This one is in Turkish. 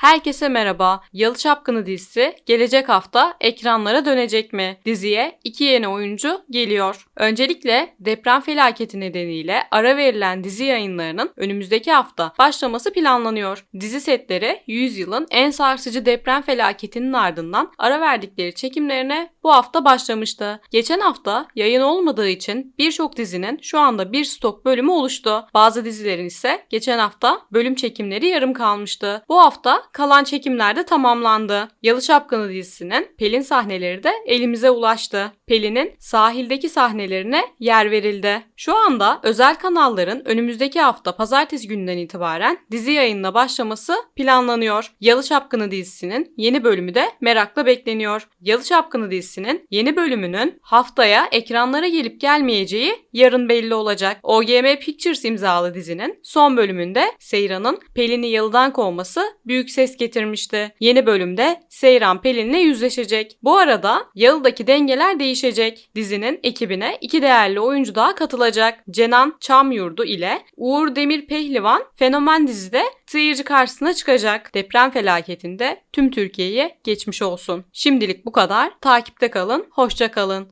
Herkese merhaba. Yalı Çapkını dizisi gelecek hafta ekranlara dönecek mi? Diziye iki yeni oyuncu geliyor. Öncelikle deprem felaketi nedeniyle ara verilen dizi yayınlarının önümüzdeki hafta başlaması planlanıyor. Dizi setleri 100 yılın en sarsıcı deprem felaketinin ardından ara verdikleri çekimlerine bu hafta başlamıştı. Geçen hafta yayın olmadığı için birçok dizinin şu anda bir stok bölümü oluştu. Bazı dizilerin ise geçen hafta bölüm çekimleri yarım kalmıştı. Bu hafta kalan çekimler de tamamlandı. Yalı Çapkını dizisinin Pelin sahneleri de elimize ulaştı. Pelin'in sahildeki sahnelerine yer verildi. Şu anda özel kanalların önümüzdeki hafta pazartesi gününden itibaren dizi yayınına başlaması planlanıyor. Yalı Çapkını dizisinin yeni bölümü de merakla bekleniyor. Yalı Çapkını dizisinin yeni bölümünün haftaya ekranlara gelip gelmeyeceği yarın belli olacak. OGM Pictures imzalı dizinin son bölümünde Seyran'ın Pelin'i yalıdan kovması büyük ses getirmişti. Yeni bölümde Seyran Pelin'le yüzleşecek. Bu arada Yalı'daki dengeler değişecek. Dizinin ekibine iki değerli oyuncu daha katılacak. Cenan Çamyurdu ile Uğur Demir Pehlivan fenomen dizide seyirci karşısına çıkacak. Deprem felaketinde tüm Türkiye'ye geçmiş olsun. Şimdilik bu kadar. Takipte kalın, hoşça kalın.